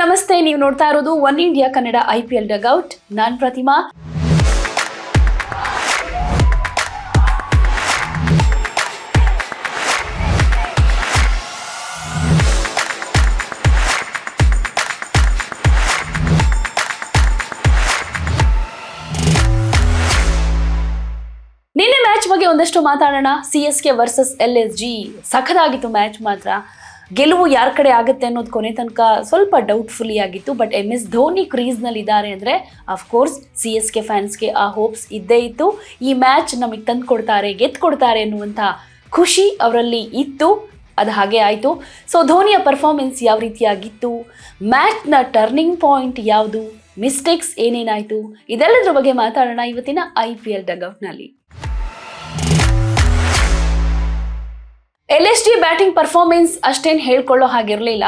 ನಮಸ್ತೆ. ನೀವು ನೋಡ್ತಾ ಇರೋದು one India Kannada I P L dugout. ನಾನ್ ಪ್ರತಿಮಾ. ನಿನ್ನೆ ಮ್ಯಾಚ್ ಬಗ್ಗೆ ಒಂದಷ್ಟು ಮಾತಾಡೋಣ. C S K versus L S G ಸಖದಾಗಿತ್ತು match ಮಾತ್ರ. ಗೆಲುವು ಯಾರ ಕಡೆ ಆಗುತ್ತೆ ಅನ್ನೋದು ಕೊನೆ ತನಕ ಸ್ವಲ್ಪ ಡೌಟ್ಫುಲಿ ಆಗಿತ್ತು. ಬಟ್ ಎಂ ಎಸ್ ಧೋನಿ ಕ್ರೀಸ್ನಲ್ಲಿ ಇದ್ದಾರೆ ಅಂದರೆ of course C S K ಫ್ಯಾನ್ಸ್ಗೆ ಆ ಹೋಪ್ಸ್ ಇದ್ದೇ ಇತ್ತು. ಈ ಮ್ಯಾಚ್ ನಮಗೆ ತಂದು ಕೊಡ್ತಾರೆ ಗೆದ್ದು ಕೊಡ್ತಾರೆ ಅನ್ನುವಂಥ ಖುಷಿ ಅವರಲ್ಲಿ ಇತ್ತು. ಅದು ಹಾಗೆ ಆಯಿತು. ಸೊ ಧೋನಿಯ ಪರ್ಫಾರ್ಮೆನ್ಸ್ ಯಾವ ರೀತಿಯಾಗಿತ್ತು? ಮ್ಯಾಚ್ನ ಟರ್ನಿಂಗ್ ಪಾಯಿಂಟ್ ಯಾವುದು? ಮಿಸ್ಟೇಕ್ಸ್ ಏನೇನಾಯಿತು? ಇದೆಲ್ಲದರ ಬಗ್ಗೆ ಮಾತಾಡೋಣ ಇವತ್ತಿನ I P L ಡಗೌಟ್ನಲ್ಲಿ L S D batting performance ಅಷ್ಟೇನು ಹೇಳ್ಕೊಳ್ಳೋ ಹಾಗಿರಲಿಲ್ಲ.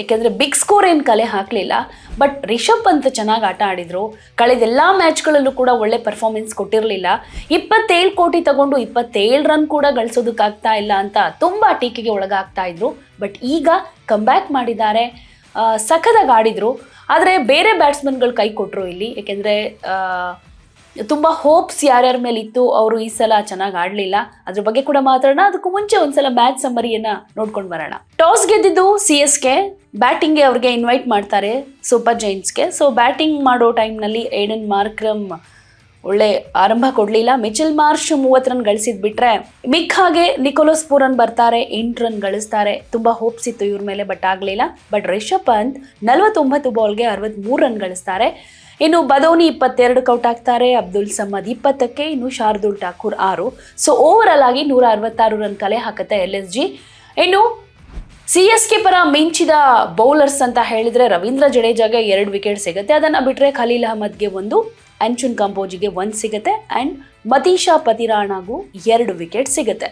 ಏಕೆಂದರೆ ಬಿಗ್ ಸ್ಕೋರ್ ಏನು ಕಲೆ ಹಾಕಲಿಲ್ಲ. ಬಟ್ ರಿಷಬ್ ಅಂತ ಚೆನ್ನಾಗಿ ಆಟ ಆಡಿದರು. ಕಳೆದೆಲ್ಲ ಮ್ಯಾಚ್ಗಳಲ್ಲೂ ಕೂಡ ಒಳ್ಳೆ ಪರ್ಫಾರ್ಮೆನ್ಸ್ ಕೊಟ್ಟಿರಲಿಲ್ಲ. ಇಪ್ಪತ್ತೇಳು ಕೋಟಿ ತಗೊಂಡು ಇಪ್ಪತ್ತೇಳು ರನ್ ಕೂಡ ಗಳಿಸೋದಕ್ಕಾಗ್ತಾ ಇಲ್ಲ ಅಂತ ತುಂಬ ಟೀಕೆಗೆ ಒಳಗಾಗ್ತಾ ಇದ್ರು. ಬಟ್ ಈಗ ಕಮ್ಬ್ಯಾಕ್ ಮಾಡಿದ್ದಾರೆ. ಸಖದಾಗಿ ಆಡಿದರು. ಆದರೆ ಬೇರೆ ಬ್ಯಾಟ್ಸ್ಮನ್ಗಳು ಕೈ ಕೊಟ್ಟರು ಇಲ್ಲಿ. ಏಕೆಂದರೆ ತುಂಬ ಹೋಪ್ಸ್ ಯಾರ್ಯಾರ ಮೇಲೆ ಇತ್ತು ಅವರು ಈ ಸಲ ಚೆನ್ನಾಗಿ ಆಡಲಿಲ್ಲ. ಅದ್ರ ಬಗ್ಗೆ ಕೂಡ ಮಾತಾಡೋಣ. ಅದಕ್ಕೂ ಮುಂಚೆ ಒಂದ್ಸಲ ಮ್ಯಾಚ್ ಸಮ್ಮರಿಯನ್ನ ನೋಡ್ಕೊಂಡು ಬರೋಣ. ಟಾಸ್ ಗೆದ್ದಿದ್ದು ಸಿ ಎಸ್ ಕೆ ಬ್ಯಾಟಿಂಗ್ಗೆ ಅವ್ರಿಗೆ ಇನ್ವೈಟ್ ಮಾಡ್ತಾರೆ ಸೂಪರ್ ಜೈಂಟ್ಸ್ಗೆ ಸೊ ಬ್ಯಾಟಿಂಗ್ ಮಾಡೋ ಟೈಮ್ನಲ್ಲಿ ಏಡನ್ ಮಾರ್ಕ್ರಮ್ ಒಳ್ಳೆ ಆರಂಭ ಕೊಡಲಿಲ್ಲ. ಮಿಚಿಲ್ ಮಾರ್ಷ್ ಮೂವತ್ತು ರನ್ ಗಳಿಸಿದ್ ಬಿಟ್ರೆ ಮಿಕ್ ಹಾಗೆ ನಿಕೋಲಸ್ ಪೂರನ್ ಬರ್ತಾರೆ. ಎಂಟು ರನ್ ಗಳಿಸ್ತಾರೆ. ತುಂಬಾ ಹೋಪ್ಸ್ ಇತ್ತು ಇವ್ರ ಮೇಲೆ ಬಟ್ ಆಗಲಿಲ್ಲ. ಬಟ್ ರಿಷಬ್ ಪಂತ್ ನಲವತ್ತೊಂಬತ್ತು ಬಾಲ್ಗೆ ಅರವತ್ಮೂರು ರನ್ ಗಳಿಸ್ತಾರೆ. ಇನ್ನು ಬದೋನಿ ಇಪ್ಪತ್ತೆರಡು ಕೌಟ್ ಆಗ್ತಾರೆ. ಅಬ್ದುಲ್ ಸಮದ್ ಇಪ್ಪತ್ತಕ್ಕೆ, ಇನ್ನು ಶಾರ್ದುಲ್ ಠಾಕೂರ್ ಆರು. ಸೊ ಓವರ್ ಆಗಿ ನೂರ ಅರವತ್ತಾರು ರನ್ ಕಲೆ ಹಾಕುತ್ತೆ ಎಲ್ ಎಸ್ ಜಿ ಇನ್ನು ಸಿ ಎಸ್ ಕೆ ಪರ ಮಿಂಚಿದ ಬೌಲರ್ಸ್ ಅಂತ ಹೇಳಿದ್ರೆ ರವೀಂದ್ರ ಜಡೇಜಾಗೆ ಎರಡು ವಿಕೆಟ್ ಸಿಗುತ್ತೆ. ಅದನ್ನ ಬಿಟ್ರೆ ಖಲೀಲ್ ಅಹಮದ್ಗೆ ಒಂದು. ಅಂಚುನ್ ಕಂಬೋಜಿಗೆ ಒಂದು ಸಿಗುತ್ತೆ ಆ್ಯಂಡ್ ಮತೀಶಾ ಪತಿರಾಣಾಗೂ ಎರಡು ವಿಕೆಟ್ ಸಿಗುತ್ತೆ.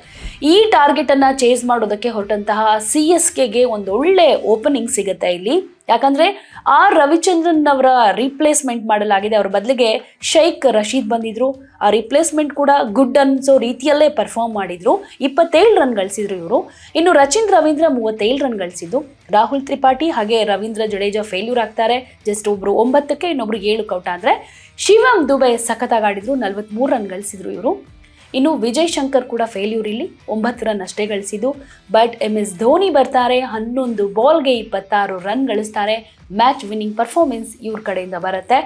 ಈ ಟಾರ್ಗೆಟನ್ನು ಚೇಸ್ ಮಾಡೋದಕ್ಕೆ ಹೊರಟಂತಹ ಸಿ ಎಸ್ ಕೆಗೆ ಒಂದು ಒಳ್ಳೆ ಓಪನಿಂಗ್ ಸಿಗುತ್ತೆ ಇಲ್ಲಿ. ಯಾಕಂದ್ರೆ ಆರ್ ರವಿಚಂದ್ರನ್ ಅವರ ರೀಪ್ಲೇಸ್ಮೆಂಟ್ ಮಾಡಲಾಗಿದೆ. ಅವ್ರ ಬದಲಿಗೆ ಶೈಖ್ ರಶೀದ್ ಬಂದಿದ್ರು. ಆ ರಿಪ್ಲೇಸ್ಮೆಂಟ್ ಕೂಡ ಗುಡ್ ಅನ್ಸೋ ರೀತಿಯಲ್ಲೇ ಪರ್ಫಾರ್ಮ್ ಮಾಡಿದ್ರು. ಇಪ್ಪತ್ತೇಳು ರನ್ ಗಳಿಸಿದ್ರು ಇವರು. ಇನ್ನು ರಚಿನ್ ರವೀಂದ್ರ ಮೂವತ್ತೇಳು ರನ್ ಗಳಿಸಿದ್ದು. ರಾಹುಲ್ ತ್ರಿಪಾಠಿ ಹಾಗೆ ರವೀಂದ್ರ ಜಡೇಜಾ ಫೇಲ್ಯೂರ್ ಆಗ್ತಾರೆ. ಜಸ್ಟ್ ಒಬ್ರು ಒಂಬತ್ತಕ್ಕೆ ಇನ್ನೊಬ್ರು ಏಳು ಕೌಟ್ ಆದ್ರೆ ಶಿವಂ ದುಬೆ ಸಖತ್ತಾಗಾಡಿದ್ರು ನಲ್ವತ್ಮೂರು ರನ್ ಗಳಿಸಿದ್ರು ಇವರು. ಇನ್ನು ವಿಜಯ್ ಶಂಕರ್ ಕೂಡ ಫೇಲ್ಯೂರ್ ಇಲ್ಲಿ. ಒಂಬತ್ತು ರನ್ ಅಷ್ಟೇ ಗಳಿಸಿದ್ದು. ಬಟ್ ಎಂ ಎಸ್ ಧೋನಿ ಬರ್ತಾರೆ. ಹನ್ನೊಂದು ಬಾಲ್ಗೆ ಇಪ್ಪತ್ತಾರು ರನ್ ಗಳಿಸ್ತಾರೆ. ಮ್ಯಾಚ್ ವಿನ್ನಿಂಗ್ ಪರ್ಫಾರ್ಮೆನ್ಸ್ ಇವ್ರ ಕಡೆಯಿಂದ ಬರುತ್ತೆ.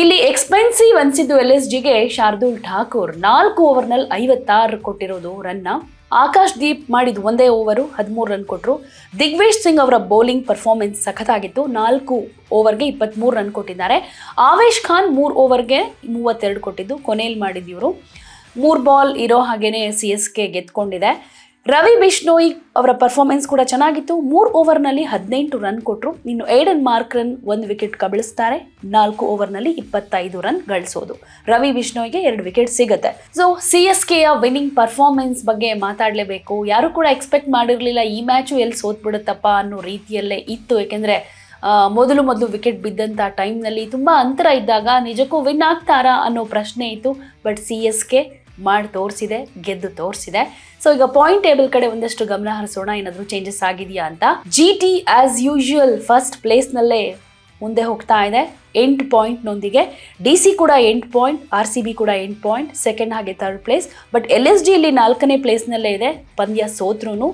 ಇಲ್ಲಿ ಎಕ್ಸ್ಪೆನ್ಸಿವ್ ಅನಿಸಿದ್ದು ಎಲ್ ಎಸ್ ಜಿಗೆ ಶಾರ್ದೂಲ್ ಠಾಕೂರ್ ನಾಲ್ಕು ಓವರ್ನಲ್ಲಿ ಐವತ್ತಾರು ಕೊಟ್ಟಿರೋದು ರನ್ನ ಆಕಾಶ್ ದೀಪ್ ಮಾಡಿದ ಒಂದೇ ಓವರು ಹದಿಮೂರು ರನ್ ಕೊಟ್ಟರು ದಿಗ್ವೇಶ್ ಸಿಂಗ್ ಅವರ ಬೌಲಿಂಗ್ ಪರ್ಫಾರ್ಮೆನ್ಸ್ ಸಖತ್ತಾಗಿತ್ತು. ನಾಲ್ಕು ಓವರ್ಗೆ ಇಪ್ಪತ್ತ್ಮೂರು ರನ್ ಕೊಟ್ಟಿದ್ದಾರೆ. ಆವೇಶ್ ಖಾನ್ ಮೂರು ಓವರ್ಗೆ ಮೂವತ್ತೆರಡು ಕೊಟ್ಟಿದ್ದು. ಕೊನೆಯಲ್ಲಿ ಮಾಡಿದ್ದು ಮೂರು ಬಾಲ್ ಇರೋ ಹಾಗೇನೆ ಸಿ ಎಸ್ ಕೆ ಗೆದ್ಕೊಂಡಿದೆ. ರವಿ ಬಿಷ್ಣೋಯ್ ಅವರ ಪರ್ಫಾರ್ಮೆನ್ಸ್ ಕೂಡ ಚೆನ್ನಾಗಿತ್ತು. ಮೂರು ಓವರ್ನಲ್ಲಿ ಹದಿನೆಂಟು ರನ್ ಕೊಟ್ಟರು ಇನ್ನು ಏಡನ್ ಮಾರ್ಕ್ ರನ್ ಒಂದು ವಿಕೆಟ್ ಕಬಳಿಸ್ತಾರೆ. ನಾಲ್ಕು ಓವರ್ನಲ್ಲಿ ಇಪ್ಪತ್ತೈದು ರನ್ ಗಳಿಸೋದು. ರವಿ ಬಿಷ್ಣೋಯ್ಗೆ ಎರಡು ವಿಕೆಟ್ ಸಿಗುತ್ತೆ. ಸೊ ಸಿ ಎಸ್ ಕೆಯ ವಿನ್ನಿಂಗ್ ಪರ್ಫಾರ್ಮೆನ್ಸ್ ಬಗ್ಗೆ ಮಾತಾಡಲೇಬೇಕು. ಯಾರು ಕೂಡ ಎಕ್ಸ್ಪೆಕ್ಟ್ ಮಾಡಿರಲಿಲ್ಲ ಈ ಮ್ಯಾಚು ಎಲ್ಲಿ ಸೋತ್ಬಿಡುತ್ತಪ್ಪ ಅನ್ನೋ ರೀತಿಯಲ್ಲೇ ಇತ್ತು. ಏಕೆಂದರೆ ಮೊದಲು ಮೊದಲು ವಿಕೆಟ್ ಬಿದ್ದಂಥ ಟೈಮ್ನಲ್ಲಿ ತುಂಬ ಅಂತರ ಇದ್ದಾಗ ನಿಜಕ್ಕೂ ವಿನ್ ಆಗ್ತಾರಾ ಅನ್ನೋ ಪ್ರಶ್ನೆ ಇತ್ತು. ಬಟ್ ಸಿ ಎಸ್ ಕೆ ಮಾಡಿ ತೋರಿಸಿದೆ, ಗೆದ್ದು ತೋರಿಸಿದೆ. ಸೊ ಈಗ ಪಾಯಿಂಟ್ ಟೇಬಲ್ ಕಡೆ ಒಂದಷ್ಟು ಗಮನ ಹರಿಸೋಣ. ಏನಾದರೂ ಚೇಂಜಸ್ ಆಗಿದೆಯಾ ಅಂತ? G T as usual first ಪ್ಲೇಸ್ನಲ್ಲೇ ಮುಂದೆ ಹೋಗ್ತಾ ಇದೆ. ಎಂಟು ಪಾಯಿಂಟ್ನೊಂದಿಗೆ ಡಿ ಸಿ ಕೂಡ ಎಂಟು ಪಾಯಿಂಟ್ ಆರ್ ಸಿ ಬಿ ಕೂಡ ಎಂಟು ಪಾಯಿಂಟ್ ಸೆಕೆಂಡ್ ಹಾಗೆ third place but L S ಜಿಯಲ್ಲಿ ನಾಲ್ಕನೇ ಪ್ಲೇಸ್ನಲ್ಲೇ ಇದೆ. ಪಂದ್ಯ ಸೋತ್ರೂ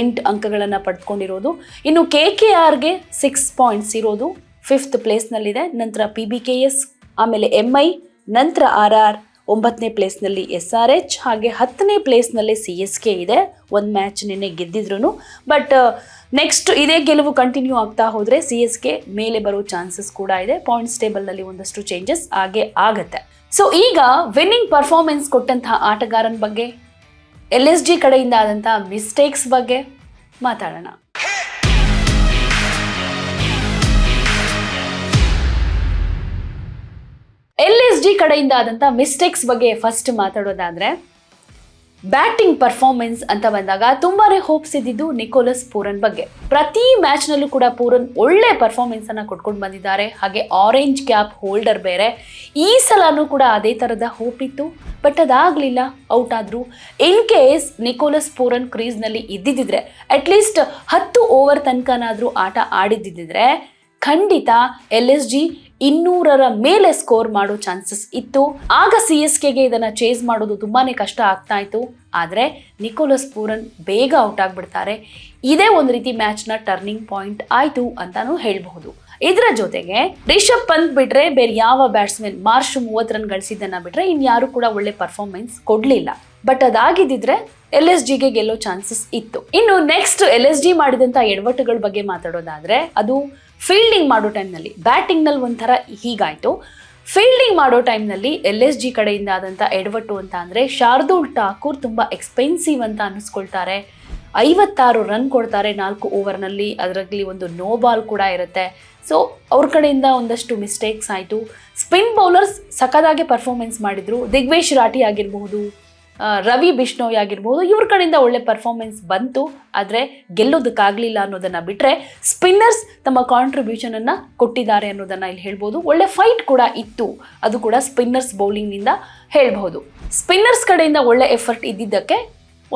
ಎಂಟು ಅಂಕಗಳನ್ನು ಪಡ್ಕೊಂಡಿರೋದು. ಇನ್ನು ಕೆ ಕೆ ಆರ್ಗೆ ಸಿಕ್ಸ್ ಪಾಯಿಂಟ್ಸ್ ಇರೋದು. ಫಿಫ್ತ್ ಪ್ಲೇಸ್ನಲ್ಲಿದೆ ನಂತರ ಪಿ ಬಿ ಕೆ ಎಸ್ ಆಮೇಲೆ ಎಂ ಐ ನಂತರ ಆರ್ ಆರ್ ಒಂಬತ್ತನೇ ಪ್ಲೇಸ್ನಲ್ಲಿ ಎಸ್ ಆರ್ ಎಚ್ ಹಾಗೆ ಹತ್ತನೇ ಪ್ಲೇಸ್ನಲ್ಲಿ ಸಿ ಎಸ್ ಕೆ ಇದೆ. ಒಂದು ಮ್ಯಾಚ್ ನಿನ್ನೆ ಗೆದ್ದಿದ್ರು ಬಟ್ ನೆಕ್ಸ್ಟ್ ಇದೇ ಗೆಲುವು ಕಂಟಿನ್ಯೂ ಆಗ್ತಾ ಹೋದರೆ ಸಿ ಎಸ್ ಕೆ ಮೇಲೆ ಬರೋ ಚಾನ್ಸಸ್ ಕೂಡ ಇದೆ. ಪಾಯಿಂಟ್ಸ್ ಟೇಬಲ್ನಲ್ಲಿ ಒಂದಷ್ಟು ಚೇಂಜಸ್ ಹಾಗೆ ಆಗುತ್ತೆ. ಸೊ, ಈಗ ವಿನ್ನಿಂಗ್ ಪರ್ಫಾರ್ಮೆನ್ಸ್ ಕೊಟ್ಟಂತಹ ಆಟಗಾರನ ಬಗ್ಗೆ, ಎಲ್ ಎಸ್ ಜಿ ಕಡೆಯಿಂದ ಆದಂತಹ ಮಿಸ್ಟೇಕ್ಸ್ ಬಗ್ಗೆ ಮಾತಾಡೋಣ. ಎಲ್ ಎಸ್ ಡಿ ಕಡೆಯಿಂದ ಆದಂಥ ಮಿಸ್ಟೇಕ್ಸ್ ಬಗ್ಗೆ ಫಸ್ಟ್ ಮಾತಾಡೋದಾದ್ರೆ ಬ್ಯಾಟಿಂಗ್ ಪರ್ಫಾರ್ಮೆನ್ಸ್ ಅಂತ ಬಂದಾಗ ತುಂಬಾನೇ ಹೋಪ್ಸ್ ಇದ್ದಿದ್ದು ನಿಕೋಲಸ್ ಪೂರನ್ ಬಗ್ಗೆ. ಪ್ರತಿ ಮ್ಯಾಚ್ ನಲ್ಲೂ ಕೂಡ ಪೂರನ್ ಒಳ್ಳೆ ಪರ್ಫಾರ್ಮೆನ್ಸ್ ಅನ್ನ ಕೊಟ್ಕೊಂಡು ಬಂದಿದ್ದಾರೆ. ಹಾಗೆ ಆರೆಂಜ್ ಕ್ಯಾಪ್ ಹೋಲ್ಡರ್ ಬೇರೆ. ಈ ಸಲನೂ ಕೂಡ ಅದೇ ತರದ ಹೋಪ್ ಇತ್ತು. ಬಟ್ ಅದಾಗ್ಲಿಲ್ಲ ಔಟ್ ಆದ್ರು. ಇನ್ ಕೇಸ್ ನಿಕೋಲಸ್ ಪೂರನ್ ಕ್ರೀಸ್ನಲ್ಲಿ ಇದ್ದಿದ್ದಿದ್ರೆ ಅಟ್ಲೀಸ್ಟ್ ಹತ್ತು ಓವರ್ ತನಕನಾದ್ರೂ ಆಟ ಆಡಿದ್ದಿದ್ರೆ, ಖಂಡಿತ ಎಲ್ ಎಸ್ ಜಿ ಇನ್ನೂರರ ಮೇಲೆ ಸ್ಕೋರ್ ಮಾಡೋ ಚಾನ್ಸಸ್ ಇತ್ತು. ಆಗ ಸಿ ಎಸ್ ಕೆಗೆ ಇದನ್ನು ಚೇಸ್ ಮಾಡೋದು ತುಂಬಾನೇ ಕಷ್ಟ ಆಗ್ತಾ ಇತ್ತು. ಆದರೆ ನಿಕೋಲಸ್ ಪೂರನ್ ಬೇಗ ಔಟ್ ಆಗಿಬಿಡ್ತಾರೆ. ಇದೇ ಒಂದು ರೀತಿ ಮ್ಯಾಚ್ನ ಟರ್ನಿಂಗ್ ಪಾಯಿಂಟ್ ಆಯಿತು ಅಂತಾನೂ ಹೇಳಬಹುದು. ಇದರ ಜೊತೆಗೆ ರಿಷಬ್ ಪಂತ್ ಬಿಟ್ರೆ ಬೇರೆ ಯಾವ ಬ್ಯಾಟ್ಸ್ಮನ್ ಮಾರ್ಚ್ ಮೂವತ್ತು ರನ್ ಗಳಿಸಿದ್ದನ್ನ ಬಿಟ್ರೆ ಇನ್ಯಾರು ಕೂಡ ಒಳ್ಳೆ ಪರ್ಫಾರ್ಮೆನ್ಸ್ ಕೊಡ್ಲಿಲ್ಲ. ಬಟ್ ಅದಾಗಿದ್ದಿದ್ರೆ ಎಲ್ ಎಸ್ ಜಿಗೆ ಗೆಲ್ಲೋ ಚಾನ್ಸಸ್ ಇತ್ತು. ಇನ್ನು ನೆಕ್ಸ್ಟ್ ಎಲ್ ಎಸ್ ಜಿ ಮಾಡಿದಂಥ ಎಡವಟ್ಟುಗಳ ಬಗ್ಗೆ ಮಾತಾಡೋದಾದ್ರೆ ಅದು ಫೀಲ್ಡಿಂಗ್ ಮಾಡೋ ಟೈಮ್ನಲ್ಲಿ ಬ್ಯಾಟಿಂಗ್ನಲ್ಲಿ ಒಂಥರ ಹೀಗಾಯಿತು. ಫೀಲ್ಡಿಂಗ್ ಮಾಡೋ ಟೈಮ್ನಲ್ಲಿ ಎಲ್ ಎಸ್ ಜಿ ಕಡೆಯಿಂದ ಆದಂಥ ಎಡವಟ್ಟು ಅಂತ ಅಂದರೆ ಶಾರ್ದೂಲ್ ಠಾಕೂರ್ ತುಂಬ ಎಕ್ಸ್ಪೆನ್ಸಿವ್ ಅಂತ ಅನ್ನಿಸ್ಕೊಳ್ತಾರೆ. ಐವತ್ತಾರು ರನ್ ಕೊಡ್ತಾರೆ ನಾಲ್ಕು ಓವರ್ನಲ್ಲಿ ಅದರಲ್ಲಿ ಒಂದು ನೋ ಬಾಲ್ ಕೂಡ ಇರುತ್ತೆ. ಸೊ ಅವ್ರ ಕಡೆಯಿಂದ ಒಂದಷ್ಟು ಮಿಸ್ಟೇಕ್ಸ್ ಆಯಿತು. ಸ್ಪಿನ್ ಬೌಲರ್ಸ್ ಸಖದಾಗೆ ಪರ್ಫಾರ್ಮೆನ್ಸ್ ಮಾಡಿದರು. ದಿಗ್ವೇಶ್ ರಾಠಿ ಆಗಿರಬಹುದು. ರವಿ ಬಿಷ್ಣೋಯ್ ಆಗಿರ್ಬೋದು, ಇವ್ರ ಕಡೆಯಿಂದ ಒಳ್ಳೆ ಪರ್ಫಾರ್ಮೆನ್ಸ್ ಬಂತು. ಆದರೆ ಗೆಲ್ಲೋದಕ್ಕಾಗಲಿಲ್ಲ ಅನ್ನೋದನ್ನು ಬಿಟ್ಟರೆ ಸ್ಪಿನ್ನರ್ಸ್ ತಮ್ಮ ಕಾಂಟ್ರಿಬ್ಯೂಷನನ್ನು ಕೊಟ್ಟಿದ್ದಾರೆ ಅನ್ನೋದನ್ನು ಇಲ್ಲಿ ಹೇಳ್ಬೋದು. ಒಳ್ಳೆ ಫೈಟ್ ಕೂಡ ಇತ್ತು. ಅದು ಕೂಡ ಸ್ಪಿನ್ನರ್ಸ್ ಬೌಲಿಂಗ್ನಿಂದ ಹೇಳ್ಬೋದು ಸ್ಪಿನ್ನರ್ಸ್ ಕಡೆಯಿಂದ ಒಳ್ಳೆ ಎಫರ್ಟ್ ಇದ್ದಿದ್ದಕ್ಕೆ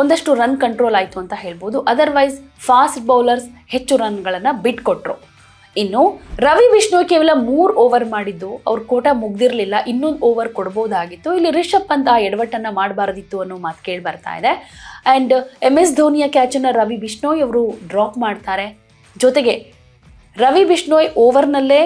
ಒಂದಷ್ಟು ರನ್ ಕಂಟ್ರೋಲ್ ಆಯಿತು ಅಂತ ಹೇಳ್ಬೋದು. ಅದರ್ವೈಸ್ ಫಾಸ್ಟ್ ಬೌಲರ್ಸ್ ಹೆಚ್ಚು ರನ್ಗಳನ್ನು ಬಿಟ್ಕೊಟ್ರು. ಇನ್ನು ರವಿ ವಿಷ್ಣು ಕೇವಲ ಮೂರು ಓವರ್ ಮಾಡಿದ್ದು, ಅವ್ರ ಕೋಟ ಮುಗ್ದಿರಲಿಲ್ಲ, ಇನ್ನೊಂದು ಓವರ್ ಕೊಡ್ಬೋದಾಗಿತ್ತು. ಇಲ್ಲಿ ರಿಷಬ್ ಪಂತ್ ಆ ಎಡವಟ್ಟನ್ನು ಮಾಡಬಾರ್ದಿತ್ತು ಅನ್ನೋ ಮಾತು ಕೇಳಿ ಬರ್ತಾ ಇದೆ. ಆ್ಯಂಡ್ ಎಂ ಎಸ್ ಧೋನಿಯ ಕ್ಯಾಚನ್ನು ರವಿ ಬಿಷ್ಣೋಯ್ ಅವರು ಡ್ರಾಪ್ ಮಾಡ್ತಾರೆ. ಜೊತೆಗೆ ರವಿ ಬಿಷ್ಣೋಯ್ ಓವರ್ನಲ್ಲೇ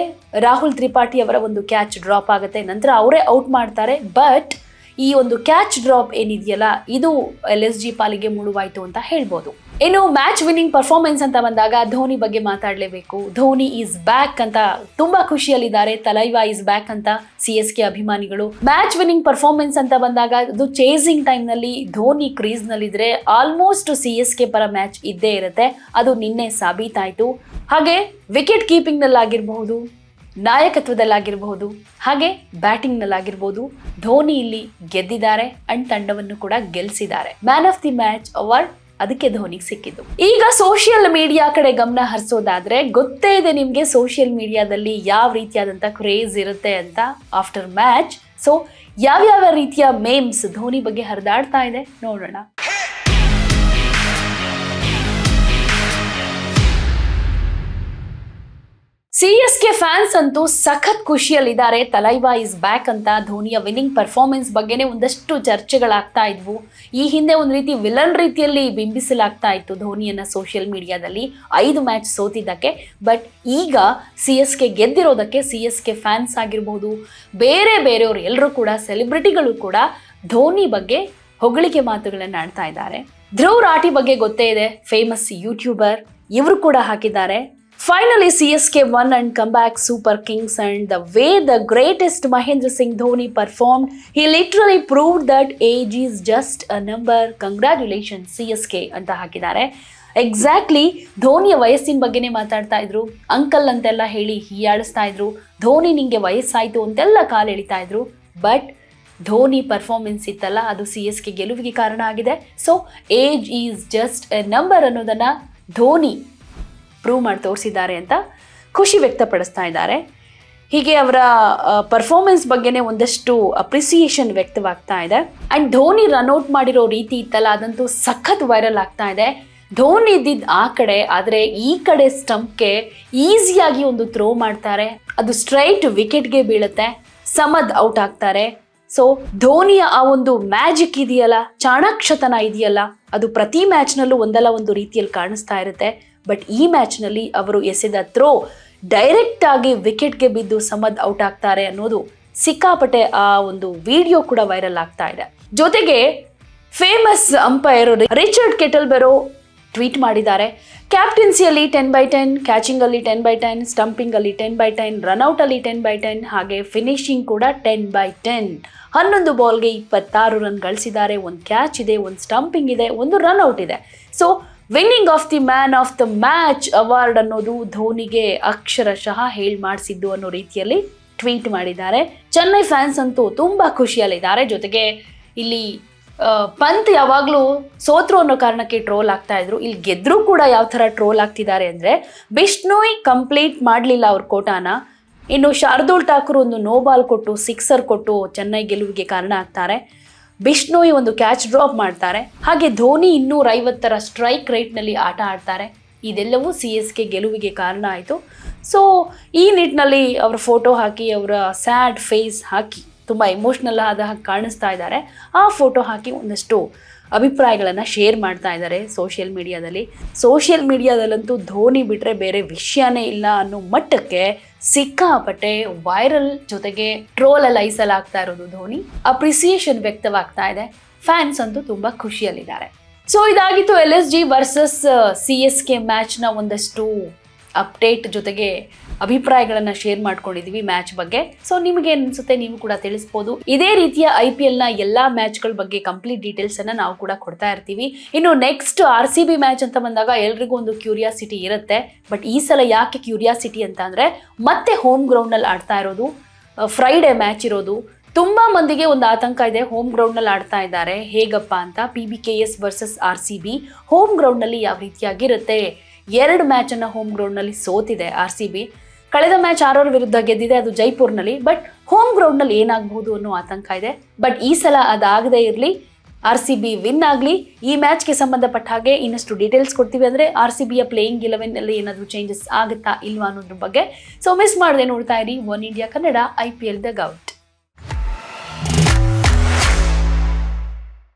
ರಾಹುಲ್ ತ್ರಿಪಾಠಿ ಅವರ ಒಂದು ಕ್ಯಾಚ್ ಡ್ರಾಪ್ ಆಗುತ್ತೆ. ನಂತರ ಅವರೇ ಔಟ್ ಮಾಡ್ತಾರೆ. ಬಟ್ ಈ ಒಂದು ಕ್ಯಾಚ್ ಡ್ರಾಪ್ ಏನಿದೆಯಲ್ಲ, ಇದು ಎಲ್ ಎಸ್ ಜಿ ಪಾಲಿಗೆ ಮುಳುವಾಯಿತು ಅಂತ ಹೇಳ್ಬೋದು. ಇನ್ನು ಮ್ಯಾಚ್ ವಿನ್ನಿಂಗ್ ಪರ್ಫಾರ್ಮೆನ್ಸ್ ಅಂತ ಬಂದಾಗ ಧೋನಿ ಬಗ್ಗೆ ಮಾತಾಡಲೇಬೇಕು. ಧೋನಿ ಈಸ್ ಬ್ಯಾಕ್ ಅಂತ ತುಂಬಾ ಖುಷಿಯಲ್ಲಿದ್ದಾರೆ. ತಲೈವಾ ಇಸ್ ಬ್ಯಾಕ್ ಅಂತ ಸಿ ಎಸ್ ಕೆ ಅಭಿಮಾನಿಗಳು. ಮ್ಯಾಚ್ ವಿನ್ನಿಂಗ್ ಪರ್ಫಾರ್ಮೆನ್ಸ್ ಅಂತ ಬಂದಾಗ ಅದು ಚೇಸಿಂಗ್ ಟೈಮ್ನಲ್ಲಿ ಧೋನಿ ಕ್ರೀಸ್ನಲ್ಲಿದ್ರೆ ಆಲ್ಮೋಸ್ಟ್ ಸಿ ಎಸ್ ಕೆ ಪರ ಮ್ಯಾಚ್ ಇದ್ದೇ ಇರುತ್ತೆ. ಅದು ನಿನ್ನೆ ಸಾಬೀತಾಯಿತು. ಹಾಗೆ ವಿಕೆಟ್ ಕೀಪಿಂಗ್ನಲ್ಲಾಗಿರಬಹುದು ನಾಯಕತ್ವದಲ್ಲಾಗಿರಬಹುದು, ಹಾಗೆ ಬ್ಯಾಟಿಂಗ್ನಲ್ಲಾಗಿರ್ಬೋದು ಧೋನಿ ಇಲ್ಲಿ ಗೆದ್ದಿದ್ದಾರೆ ಅಂಡ್ ತಂಡವನ್ನು ಕೂಡ ಗೆಲ್ಲಿಸಿದ್ದಾರೆ man of the match award ಅದಕ್ಕೆ ಧೋನಿಗೆ ಸಿಕ್ಕಿದ್ದು. ಈಗ ಸೋಷಿಯಲ್ ಮೀಡಿಯಾ ಕಡೆ ಗಮನ ಹರಿಸೋದಾದ್ರೆ, ಗೊತ್ತೇ ಇದೆ ನಿಮಗೆ ಸೋಷಿಯಲ್ ಮೀಡಿಯಾದಲ್ಲಿ ಯಾವ ರೀತಿಯಾದಂಥ ಕ್ರೇಜ್ ಇರುತ್ತೆ ಅಂತ ಆಫ್ಟರ್ ಮ್ಯಾಚ್. ಸೊ, ಯಾವ್ಯಾವ ರೀತಿಯ ಮೇಮ್ಸ್ ಧೋನಿ ಬಗ್ಗೆ ಹರಿದಾಡ್ತಾ ಇದೆ ನೋಡೋಣ. ಸಿ ಎಸ್ ಕೆ ಫ್ಯಾನ್ಸ್ ಅಂತೂ ಸಖತ್ ಖುಷಿಯಲ್ಲಿದ್ದಾರೆ. ತಲೈವಾ ಇಸ್ ಬ್ಯಾಕ್ ಅಂತ ಧೋನಿಯ ವಿನ್ನಿಂಗ್ ಪರ್ಫಾರ್ಮೆನ್ಸ್ ಬಗ್ಗೆನೇ ಒಂದಷ್ಟು ಚರ್ಚೆಗಳಾಗ್ತಾ ಇದ್ವು. ಈ ಹಿಂದೆ ಒಂದು ರೀತಿ ವಿಲನ್ ರೀತಿಯಲ್ಲಿ ಬಿಂಬಿಸಲಾಗ್ತಾ ಇತ್ತು ಧೋನಿಯನ್ನು ಸೋಷಿಯಲ್ ಮೀಡಿಯಾದಲ್ಲಿ ಐದು ಮ್ಯಾಚ್ ಸೋತಿದ್ದಕ್ಕೆ. ಬಟ್ ಈಗ ಸಿ ಎಸ್ ಕೆ ಗೆದ್ದಿರೋದಕ್ಕೆ ಸಿ ಎಸ್ ಕೆ ಫ್ಯಾನ್ಸ್ ಆಗಿರ್ಬೋದು, ಬೇರೆ ಬೇರೆಯವರು ಎಲ್ಲರೂ ಕೂಡ ಸೆಲೆಬ್ರಿಟಿಗಳು ಕೂಡ ಧೋನಿ ಬಗ್ಗೆ ಹೊಗಳಿಕೆ ಮಾತುಗಳನ್ನು ಆಡ್ತಾ ಇದ್ದಾರೆ. ಧ್ರುವ್ ರಾಠಿ ಬಗ್ಗೆ ಗೊತ್ತೇ ಇದೆ. ಫೇಮಸ್ ಯೂಟ್ಯೂಬರ್ ಇವರು ಕೂಡ ಹಾಕಿದ್ದಾರೆ. Finally C S K won and come back super kings and the way the greatest Mahendra Singh Dhoni perform he literally prove that age is just a number congratulation C S K ಅಂತ ಹಾಕಿದ್ದಾರೆ. Exactly ಧೋನಿಯ ವಯಸ್ಸಿನ ಬಗ್ಗೆನೇ ಮಾತಾಡ್ತಾ ಇದ್ರು. Uncle ಅಂತೆಲ್ಲ ಹೇಳಿ ಹೀಯಾಡಿಸ್ತಾ ಇದ್ರು. ಧೋನಿ ನಿಂಗೆ ವಯಸ್ಸಾಯಿತು ಅಂತೆಲ್ಲ ಕಾಲು ಎಳಿತಾ ಇದ್ರು. ಬಟ್ ಧೋನಿ ಪರ್ಫಾರ್ಮೆನ್ಸ್ ಇತ್ತಲ್ಲ, ಅದು ಸಿ ಎಸ್ ಕೆ ಗೆಲುವಿಗೆ ಕಾರಣ ಆಗಿದೆ. So age is just a number ಅನ್ನೋದನ್ನು ಧೋನಿ ಪ್ರೂವ್ ಮಾಡಿ ತೋರಿಸಿದ್ದಾರೆ ಅಂತ ಖುಷಿ ವ್ಯಕ್ತಪಡಿಸ್ತಾ ಇದ್ದಾರೆ. ಹೀಗೆ ಅವರ ಪರ್ಫಾರ್ಮೆನ್ಸ್ ಬಗ್ಗೆನೇ ಒಂದಷ್ಟು ಅಪ್ರಿಸಿಯೇಷನ್ ವ್ಯಕ್ತವಾಗ್ತಾ ಇದೆ. ಆ್ಯಂಡ್ ಧೋನಿ ರನ್ಔಟ್ ಮಾಡಿರೋ ರೀತಿ ಇತ್ತಲ್ಲ, ಅದಂತೂ ಸಖತ್ ವೈರಲ್ ಆಗ್ತಾ ಇದೆ. ಧೋನಿ ಇದ್ದಿದ್ದು ಆ ಕಡೆ, ಆದರೆ ಈ ಕಡೆ ಸ್ಟಂಪ್ಗೆ ಈಸಿಯಾಗಿ ಒಂದು ಥ್ರೋ ಮಾಡ್ತಾರೆ. ಅದು ಸ್ಟ್ರೈಟ್ ವಿಕೆಟ್ಗೆ ಬೀಳುತ್ತೆ. ಸಮದ್ ಔಟ್ ಆಗ್ತಾರೆ. ಸೊ ಧೋನಿಯ ಆ ಒಂದು ಮ್ಯಾಜಿಕ್ ಇದೆಯಲ್ಲ, ಚಾಣಾಕ್ಷತನ ಇದೆಯಲ್ಲ, ಅದು ಪ್ರತಿ ಮ್ಯಾಚ್ನಲ್ಲೂ ಒಂದಲ್ಲ ಒಂದು ರೀತಿಯಲ್ಲಿ ಕಾಣಿಸ್ತಾ ಇರುತ್ತೆ. ಬಟ್ ಈ ಮ್ಯಾಚ್ನಲ್ಲಿ ಅವರು ಎಸೆದ ಥ್ರೋ ಡೈರೆಕ್ಟ್ ಆಗಿ ವಿಕೆಟ್ಗೆ ಬಿದ್ದು ಸಮದ್ ಔಟ್ ಆಗ್ತಾರೆ ಅನ್ನೋದು ಸಿಕ್ಕಾಪಟ್ಟೆ ಆ ಒಂದು ವಿಡಿಯೋ ಕೂಡ ವೈರಲ್ ಆಗ್ತಾ ಇದೆ. ಜೊತೆಗೆ famous umpire Richard Kettleborough tweet ಮಾಡಿದ್ದಾರೆ ಕ್ಯಾಪ್ಟನ್ಸಿಯಲ್ಲಿ ಟೆನ್ ಬೈ ಟೆನ್ ಕ್ಯಾಚಿಂಗಲ್ಲಿ ಟೆನ್ ಬೈ ಟೆನ್ ಸ್ಟಂಪಿಂಗಲ್ಲಿ ಟೆನ್ ಬೈ ಟೆನ್ ರನ್ಔಟಲ್ಲಿ ಟೆನ್ ಬೈ ಟೆನ್ ಹಾಗೆ ಫಿನಿಶಿಂಗ್ ಕೂಡ ಟೆನ್ ಬೈ ಟೆನ್ ಹನ್ನೊಂದು ಬಾಲ್ಗೆ ಇಪ್ಪತ್ತಾರು ರನ್ ಗಳಿಸಿದ್ದಾರೆ. ಒಂದು ಕ್ಯಾಚ್ ಇದೆ, ಒಂದು ಸ್ಟಂಪಿಂಗ್ ಇದೆ, ಒಂದು ರನ್ಔಟ್ ಇದೆ. So winning of the man of the match award ಅನ್ನೋದು ಧೋನಿಗೆ ಅಕ್ಷರಶಃ ಹೇಳ್ ಮಾಡಿಸಿದ್ದು ಅನ್ನೋ ರೀತಿಯಲ್ಲಿ ಟ್ವೀಟ್ ಮಾಡಿದ್ದಾರೆ. ಚೆನ್ನೈ ಫ್ಯಾನ್ಸ್ ಅಂತೂ ತುಂಬ ಖುಷಿಯಲ್ಲಿದ್ದಾರೆ. ಜೊತೆಗೆ ಇಲ್ಲಿ ಪಂತ್ ಯಾವಾಗಲೂ ಸೋತ್ರು ಅನ್ನೋ ಕಾರಣಕ್ಕೆ ಟ್ರೋಲ್ ಆಗ್ತಾ ಇದ್ರು. ಇಲ್ಲಿ ಗೆದ್ರೂ ಕೂಡ ಯಾವ ಥರ ಟ್ರೋಲ್ ಆಗ್ತಿದ್ದಾರೆ ಅಂದರೆ ಬಿಷ್ಣೋಯ್ ಕಂಪ್ಲೀಟ್ ಮಾಡಲಿಲ್ಲ ಅವ್ರ ಕೋಟಾನ ಇನ್ನು ಶಾರ್ದೂಲ್ ಠಾಕೂರ್ ಒಂದು ನೋ ಬಾಲ್ ಕೊಟ್ಟು ಸಿಕ್ಸರ್ ಕೊಟ್ಟು ಚೆನ್ನೈ ಗೆಲುವಿಗೆ ಕಾರಣ ಆಗ್ತಾರೆ. ಬಿಷ್ಣೋಯ್ ಒಂದು ಕ್ಯಾಚ್ ಡ್ರಾಪ್ ಮಾಡ್ತಾರೆ. ಹಾಗೆ ಧೋನಿ ಇನ್ನೂರ ಐವತ್ತರ ಸ್ಟ್ರೈಕ್ ರೇಟ್ನಲ್ಲಿ ಆಟ ಆಡ್ತಾರೆ. ಇದೆಲ್ಲವೂ ಸಿ ಎಸ್ ಕೆ ಗೆಲುವಿಗೆ ಕಾರಣ ಆಯಿತು. ಸೊ ಈ ನಿಟ್ಟಿನಲ್ಲಿ ಅವರ ಫೋಟೋ ಹಾಕಿ, ಅವರ ಸ್ಯಾಡ್ ಫೇಸ್ ಹಾಕಿ, ತುಂಬ ಎಮೋಷ್ನಲ್ ಆದ ಹಾಗೆ ಕಾಣಿಸ್ತಾ ಇದ್ದಾರೆ. ಆ ಫೋಟೋ ಹಾಕಿ ಒಂದಷ್ಟು ಅಭಿಪ್ರಾಯಗಳನ್ನು ಶೇರ್ ಮಾಡ್ತಾ ಇದ್ದಾರೆ ಸೋಷಿಯಲ್ ಮೀಡಿಯಾದಲ್ಲಿ ಸೋಷಿಯಲ್ ಮೀಡಿಯಾದಲ್ಲಂತೂ ಧೋನಿ ಬಿಟ್ಟರೆ ಬೇರೆ ವಿಷಯನೇ ಇಲ್ಲ ಅನ್ನೋ ಮಟ್ಟಕ್ಕೆ ಸಿಕ್ಕಾಪಟ್ಟೆ ವೈರಲ್ ಜೊತೆಗೆ ಟ್ರೋಲ್ ಅಲ್ಲಿ ಐಸಲಾಗ್ತಾ ಇರೋದು ಧೋನಿ. ಅಪ್ರಿಸಿಯೇಷನ್ ವ್ಯಕ್ತವಾಗ್ತಾ ಇದೆ. ಫ್ಯಾನ್ಸ್ ಅಂತೂ ತುಂಬಾ ಖುಷಿಯಲ್ಲಿದ್ದಾರೆ. ಸೊ ಇದಾಗಿತ್ತು L S G versus C S K ಮ್ಯಾಚ್ನ ಒಂದಷ್ಟು ಅಪ್ಡೇಟ್ ಜೊತೆಗೆ ಅಭಿಪ್ರಾಯಗಳನ್ನು ಶೇರ್ ಮಾಡ್ಕೊಂಡಿದ್ದೀವಿ ಮ್ಯಾಚ್ ಬಗ್ಗೆ. ಸೊ ನಿಮಗೆ ಅನ್ಸುತ್ತೆ ನೀವು ಕೂಡ ತಿಳಿಸ್ಬೋದು. ಇದೇ ರೀತಿಯ ಐ ಪಿ ಎಲ್ಲ ಮ್ಯಾಚ್ಗಳ ಬಗ್ಗೆ ಕಂಪ್ಲೀಟ್ ಡೀಟೇಲ್ಸ್ ಅನ್ನ ನಾವು ಕೂಡ ಕೊಡ್ತಾ ಇರ್ತೀವಿ. ಇನ್ನು next R C B match ಅಂತ ಬಂದಾಗ ಎಲ್ರಿಗೂ ಒಂದು ಕ್ಯೂರಿಯಾಸಿಟಿ ಇರುತ್ತೆ. ಬಟ್ ಈ ಸಲ ಯಾಕೆ ಕ್ಯೂರಿಯಾಸಿಟಿ ಅಂತ ಅಂದರೆ, ಮತ್ತೆ ಹೋಮ್ ಗ್ರೌಂಡ್ನಲ್ಲಿ ಆಡ್ತಾ ಇರೋದು ಫ್ರೈಡೇ ಮ್ಯಾಚ್ ಇರೋದು. ತುಂಬ ಮಂದಿಗೆ ಒಂದು ಆತಂಕ ಇದೆ ಹೋಮ್ ಗ್ರೌಂಡ್ನಲ್ಲಿ ಆಡ್ತಾ ಇದ್ದಾರೆ. ಹೇಗಪ್ಪ ಅಂತ P B K S versus R C B home ಗ್ರೌಂಡ್ನಲ್ಲಿ ಯಾವ ರೀತಿಯಾಗಿರುತ್ತೆ? ಎರಡು ಮ್ಯಾಚನ್ನು ಹೋಮ್ ಗ್ರೌಂಡ್ನಲ್ಲಿ ಸೋತಿದೆ ಆರ್ ಸಿ ಬಿ ಕಳೆದ ಮ್ಯಾಚ್ ಆರೋರ್ ವಿರುದ್ಧ ಗೆದ್ದಿದೆ ಅದು ಜೈಪುರ್ನಲ್ಲಿ. ಬಟ್ ಹೋಮ್ ಗ್ರೌಂಡ್ನಲ್ಲಿ ಏನಾಗಬಹುದು ಅನ್ನೋ ಆತಂಕ ಇದೆ. ಬಟ್ ಈ ಸಲ ಅದಾಗದೇ ಇರಲಿ ಆರ್ ಸಿ ಬಿ ವಿನ್ ಆಗಲಿ, ಈ ಮ್ಯಾಚ್ಗೆ ಸಂಬಂಧಪಟ್ಟ ಹಾಗೆ ಇನ್ನಷ್ಟು ಡೀಟೇಲ್ಸ್ ಕೊಡ್ತೀವಿ. ಅಂದರೆ ಆರ್ ಸಿ ಬಿಯ ಪ್ಲೇಯಿಂಗ್ ಇಲೆವೆನ್ನಲ್ಲಿ ಏನಾದರೂ ಚೇಂಜಸ್ ಆಗುತ್ತಾ ಇಲ್ವಾ ಅನ್ನೋದ್ರ ಬಗ್ಗೆ. ಸೊ ಮಿಸ್ ಮಾಡದೆ ನೋಡ್ತಾ ಇರಿ. One India Kannada I P L dugout